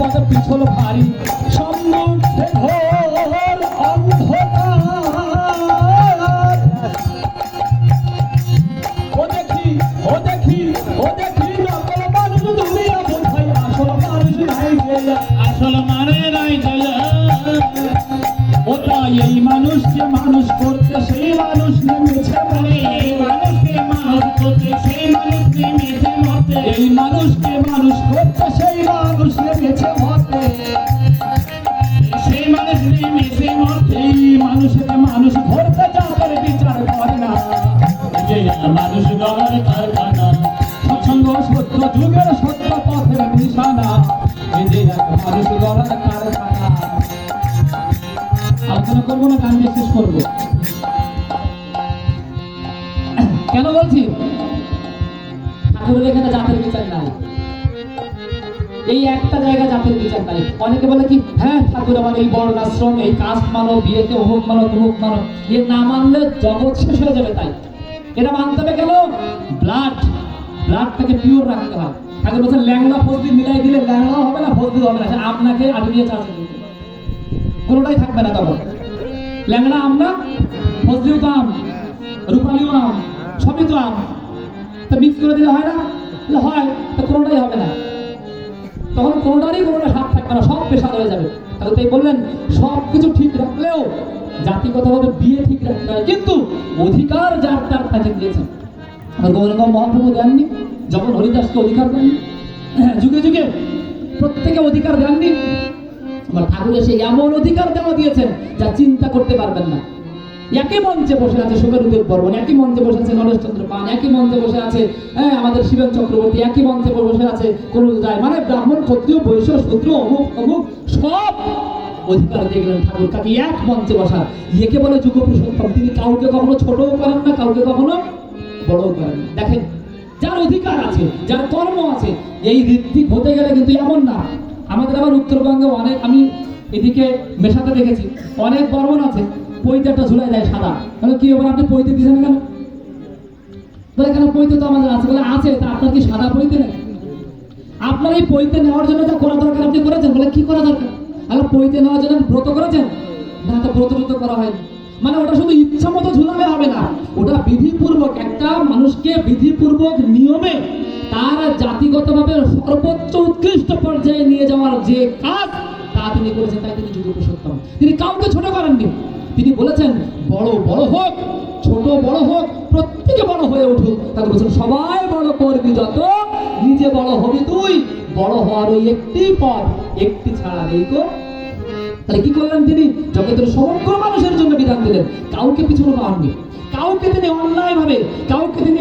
তাদের পিছল ভারী। কেন বলছি? ঠাকুরের এখানে জাতের বিচার নাই। এই একটা জায়গা জাতের বিচার নাই। অনেকে বলে কি হ্যাঁ ঠাকুর আমার এই বর্ণাশ্রম, এই কাস্ট মানো, বিয়েতে অমুক মানো, তমুক মানো। এ না মানলে জগৎ শেষ হয়ে যাবে তাই। এটা মানতে হবে কেন? ব্লাড ব্লাডটাকে পিওর রাখতে হয়। ঠাকুর বলছেন ল্যাংড়া ফজলি মিলাই দিলে ল্যাংড়া হবে না ফজলি হবে না। আপনাকে আটবিয়ে চার্জে দিতে কোনোটাই থাকবে না তখন ল্যাংড়া না? ফজলিও তো আম, রূপালিও আম, সবই তো আম। তা মিক্স করে দিলে হয় না? হয়, তা কোনোটাই হবে না। তখন কোনোটারই কোনোটা স্বাদ থাকবে না, সব পেশাদ হয়ে যাবে। তাহলে তাই বললেন সব কিছু ঠিক রাখলেও জাতিগতভাবে বিয়ে ঠিক রাখতে হয় কিন্তু অধিকার যার তার গৌরঙ্গ মহাপ্রভু দেননি যখন হরিদাসকে অধিকার দেননি হ্যাঁ, যুগে যুগে প্রত্যেকে অধিকার দেননি আমার ঠাকুর এসে এমন অধিকার দেওয়া দিয়েছেন যা চিন্তা করতে পারবেন না। একই মঞ্চে বসে আছে সুখরূপের বর্মন একই মঞ্চে বসে আছে নরেশচন্দ্র পান একই মঞ্চে বসে আছে হ্যাঁ আমাদের শিবেন চক্রবর্তী একই মঞ্চে বসে আছে করুণ রায় মানে ব্রাহ্মণ ক্ষত্রিয় বৈশ্য শূদ্র অমুক অমুক সব অধিকার দিয়ে গেলেন ঠাকুর। কাকে এক মঞ্চে বসা একে বলে যুগ তিনি কাউকে কখনো ছোটও করেন না, কাউকে কখনো বড়ও করেন দেখেন, যার অধিকার আছে, যার কর্ম আছে, এই ঋত্বিক হতে গেলে কিন্তু এমন না। আমাদের আবার উত্তরবঙ্গে অনেক, আমি এদিকে মেশাতে দেখেছি, অনেক বর্মন আছে পৈতেটা ঝুলাই দেয় সাদা। তাহলে কি এবার আপনি পৈতে দিয়েছেন কেন? বলে কেন পৈতে তো আমাদের আছে? বলে আছে, তা আপনার কি সাদা পৈতে নেই? আপনার এই পৈতে নেওয়ার জন্য যা করা দরকার আপনি করেছেন? বলে কি করা দরকার? আগে পৈতে নেওয়ার জন্য ব্রত করেছেন? না, তো ব্রত ব্রত করা হয়নি। মানে ওটা শুধু ইচ্ছা মতো ঝুলালে হবে না। ওটা বিধিপূর্বক, একটা মানুষকে বিধিপূর্বক নিয়মে তার জাতিগতভাবে সর্বোচ্চ উৎকৃষ্ট পর্যায়ে নিয়ে যাওয়ার যে কাজ, তা তিনি করেছেন, তাই তিনি যুগ পুরুষোত্তম। তিনি কাউকে ছোট করেননি। তিনি বলেছেন, বড় বড় হোক, ছোট, বড় হোক, প্রত্যেকে বড় হয়ে উঠুক। তাকে বলছেন, সবাই বড় করবি যত নিজে বড় হবি তুই, বড় হওয়ার ওই একটি পথ, একটি ছাড়া নেই তো তাহলে কি করলেন তিনি? জগতের সমগ্র মানুষের জন্য বিধান দিলেন। কাউকে পিছনে পাননি কাউকে তিনি অন্যায় ভাবে কাউকে তিনি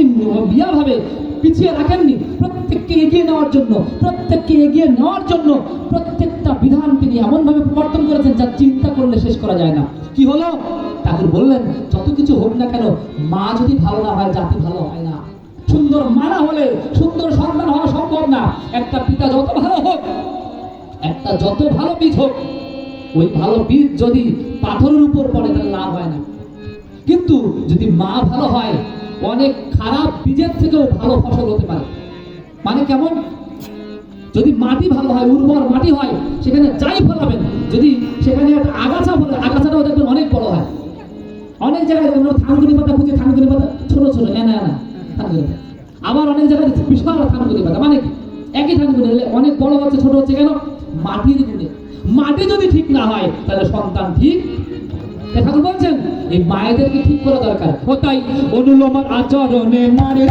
বিয়া ভাবে পিছিয়ে রাখেননি। প্রত্যেককে এগিয়ে নেওয়ার জন্য, প্রত্যেককে এগিয়ে নেওয়ার জন্য প্রত্যেকটা বিধান তিনি এমন ভাবে প্রবর্তন করেছেন যা চিন্তা করলে শেষ করা যায় না। কি হলো? ঠাকুর বললেন, যত কিছু হোক না কেন, মা যদি ভালো না হয়, জাতি ভালো হয় না। সুন্দর মানা হলে সুন্দর সন্তান হওয়া সম্ভব না। একটা পিতা যত ভালো হোক, একটা যত ভালো বীজ হোক, ওই ভালো বীজ যদি পাথরের উপর পড়ে তাহলে লাভ হয় না। কিন্তু যদি মা ভালো হয়, অনেক খারাপ বীজের থেকেও ভালো ফসল হতে পারে। মানে কেমন? যদি মাটি ভালো হয়, উর্বর মাটি হয়, সেখানে যাই ফলাবেন, যদি সেখানে আগাছা ফলে, আগাছাটাও দেখবেন অনেক বড় হয়। অনেক জায়গায় থানকুনি পাতা খুঁজে থানকুনি পাতা ছোট ছোট এনা এনা থানকুনি পাতা আবার অনেক জায়গায় দেখছি বিশাল থানকুনি পাতা মানে কি? একই থানকুনি হলে অনেক বড় হচ্ছে, ছোট হচ্ছে কেন? মাটির গুণে। মাটি যদি ঠিক না হয়, তাহলে সন্তান ঠিক ঠাকুর বলছেন, এই মায়েদেরকে ঠিক করা দরকার। ও তাই অনুলোমার আচরণে মারে